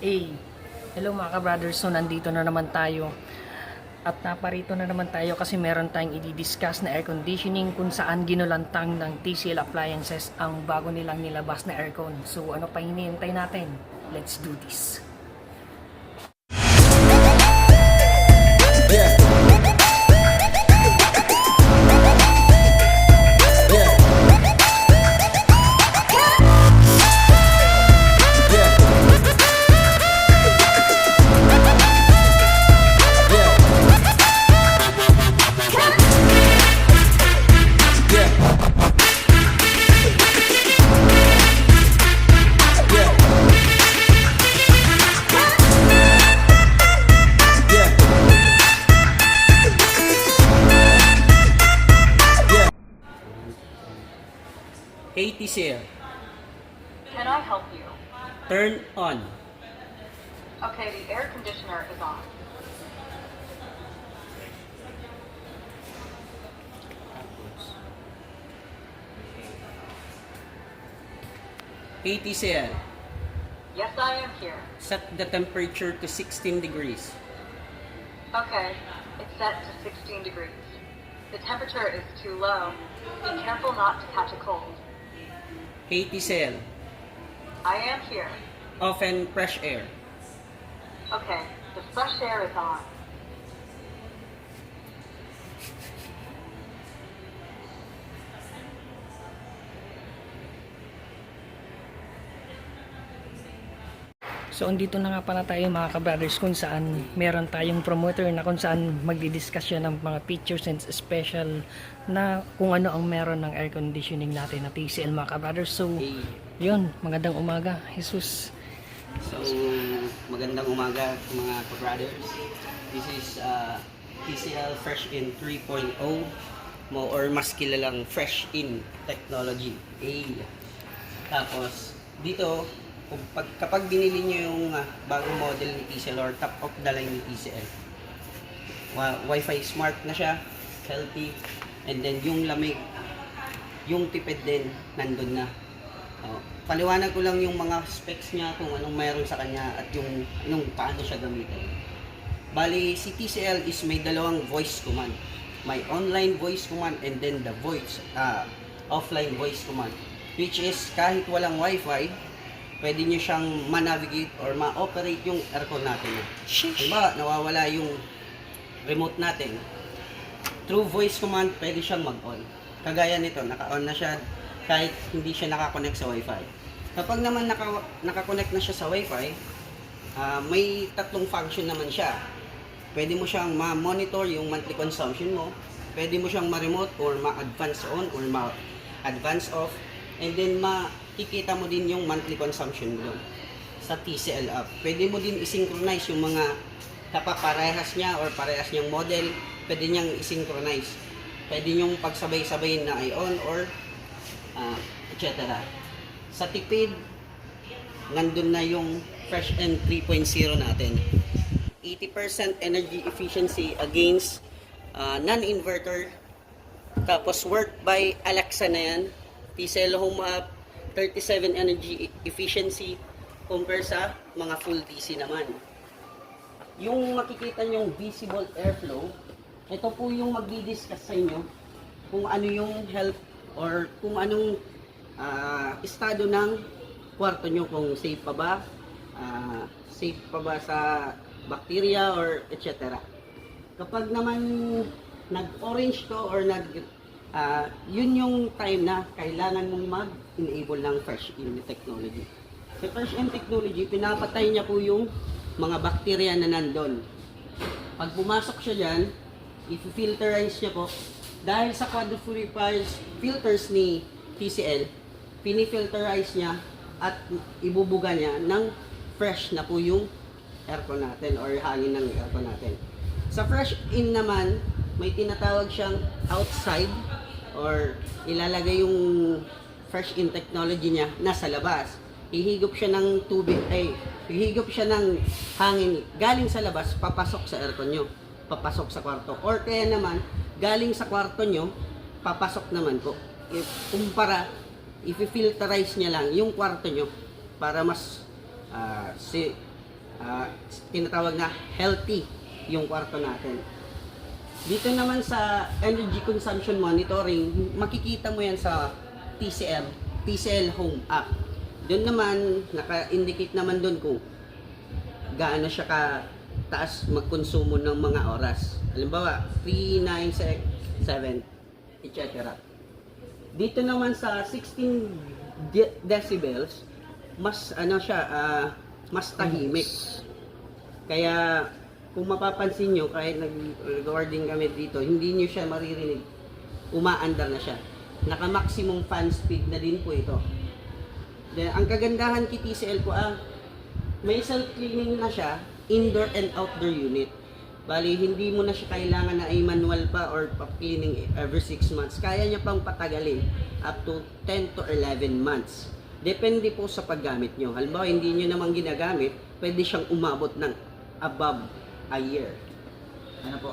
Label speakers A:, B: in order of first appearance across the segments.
A: Hey, hello mga ka-brothers. So, nandito na naman tayo. At naparito na naman tayo kasi meron tayong i-discuss na air conditioning kung saan ginulantang ng TCL Appliances ang bago nilang nilabas na aircon. So, ano pa hinihintay natin? Let's do this.
B: TCL,
C: Can I help you?
B: turn on.
C: Okay, the air conditioner is on.
B: Hey TCL,
C: Yes, I am here.
B: set the temperature to 16 degrees.
C: Okay, it's set to 16 degrees. The temperature is too low. Be careful not to catch a cold.
B: Hey TCL,
C: I am here.
B: open fresh air.
C: Okay, the fresh air is on.
A: So, andito na nga pala tayo mga ka-brothers kung saan meron tayong promoter na kung saan magdi-discuss siya ng mga features and special na kung ano ang meron ng air conditioning natin na TCL mga ka-brothers. So, yun, magandang umaga, Jesus.
B: So, magandang umaga mga brothers. This is uh, TCL Fresh In 3.0 mo or mas kilalang Fresh In Technology. A. Tapos, dito, kung pag, kapag binili nyo yung uh, bagong model ni TCL or top of the line ni TCL, Wi-Fi smart na siya, healthy, and then yung lamig, yung tipid din, nandun na. Oh, paliwanag ko lang yung mga specs niya kung anong mayroon sa kanya at yung anong paano siya gamitin. Bali, si TCL is may dalawang voice command. May online voice command and then the voice, ah, offline voice command. Which is kahit walang wifi, pwede nyo siyang ma-navigate or ma-operate yung aircon natin. Diba, nawawala yung remote natin. Through voice command, pwede siyang mag-on. Kagaya nito, naka-on na siya kahit hindi siya nakakonect sa wifi. Kapag naman naka, nakakonect na siya sa wifi, ah, may tatlong function naman siya. Pwede mo siyang ma-monitor yung monthly consumption mo. Pwede mo siyang ma-remote or ma-advance on or ma-advance off. And then makikita mo din yung monthly consumption mo doon sa TCL app. Pwede mo din i-synchronize yung mga kapaparehas niya or parehas niyang model. Pwede niyang i-synchronize. Pwede niyong pagsabay-sabay na i-on or ah, etc. Sa tipid, nandun na yung Fresh N 3.0 natin. 80% energy efficiency against ah, non-inverter. Tapos work by Alexa na yan. TCL Home App, 37 energy e- efficiency compare sa mga full DC naman. Yung makikita nyong visible airflow, ito po yung magdi-discuss sa inyo kung ano yung help or kung anong ah, estado ng kwarto nyo, kung safe pa ba, ah, safe pa ba sa bacteria or etc. Kapag naman nag-orange to or nag ah, yun yung time na kailangan mong mag-enable ng fresh in technology. Sa fresh in technology, pinapatay niya po yung mga bacteria na nandun. Pag pumasok siya dyan, i-filterize niya po. Dahil sa quadrifluorifiers filters ni TCL, pinifilterize niya at ibubuga niya ng fresh na po yung aircon natin or hangin ng aircon natin. Sa fresh in naman, may tinatawag siyang outside or ilalagay yung fresh in technology niya nasa labas. Ihigop siya ng tubig, ay, ihigop siya ng hangin galing sa labas, papasok sa aircon nyo. Papasok sa kwarto. Or kaya naman, galing sa kwarto nyo, papasok naman po. If, kumpara, i-filterize niya lang yung kwarto nyo para mas ah, si, ah, tinatawag na healthy yung kwarto natin. Dito naman sa energy consumption monitoring, makikita mo yan sa TCL, TCL Home app. Doon naman, naka-indicate naman doon kung gaano siya ka taas magkonsumo ng mga oras. Halimbawa, 3, 9, 6, 7, etc. Dito naman sa 16 de- decibels, mas ano siya, ah, mas tahimik. Kaya kung mapapansin nyo, kahit nag-recording kami dito, hindi nyo siya maririnig. Umaandar na siya. Naka-maximum fan speed na din po ito. Then, ang kagandahan kay TCL po, ah, may self-cleaning na siya, indoor and outdoor unit. Bali, hindi mo na siya kailangan na ay manual pa or pa-cleaning every 6 months. Kaya niya pang patagalin up to 10 to 11 months. Depende po sa paggamit nyo. Halimbawa, hindi nyo naman ginagamit, pwede siyang umabot ng above a year. Ano po?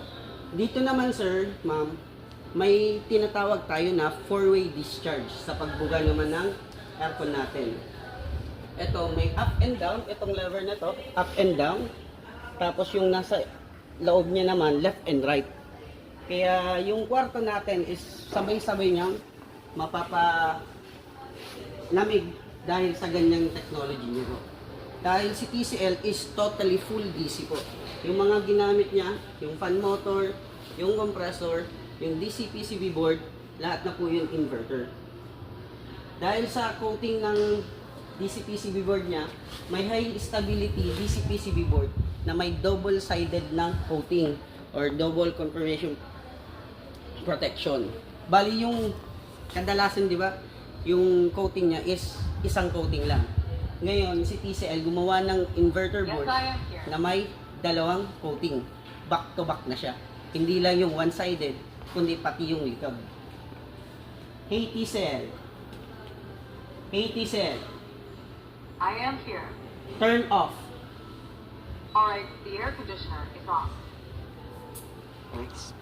B: Dito naman, sir, ma'am, may tinatawag tayo na four-way discharge sa pagbuga naman ng aircon natin. Ito, may up and down. Itong lever na to, up and down. Tapos yung nasa loob niya naman, left and right. Kaya yung kwarto natin is sabay-sabay niyang mapapa lamig dahil sa ganyang technology niyo po. Dahil si TCL is totally full DC po. Yung mga ginamit niya, yung fan motor, yung compressor, yung DC-PCB board, lahat na po yung inverter. Dahil sa coating ng DC-PCB board niya, may high stability DC-PCB board na may double-sided ng coating or double confirmation protection. Bali yung kadalasan, di ba, yung coating niya is isang coating lang. Ngayon, si TCL gumawa ng inverter board na may dalawang coating. Back to back na siya. Hindi lang yung one-sided, kundi pati yung likod. Hey TCL. Hey TCL.
C: I am here.
B: Turn off.
C: Alright, the air conditioner is off.
B: Thanks.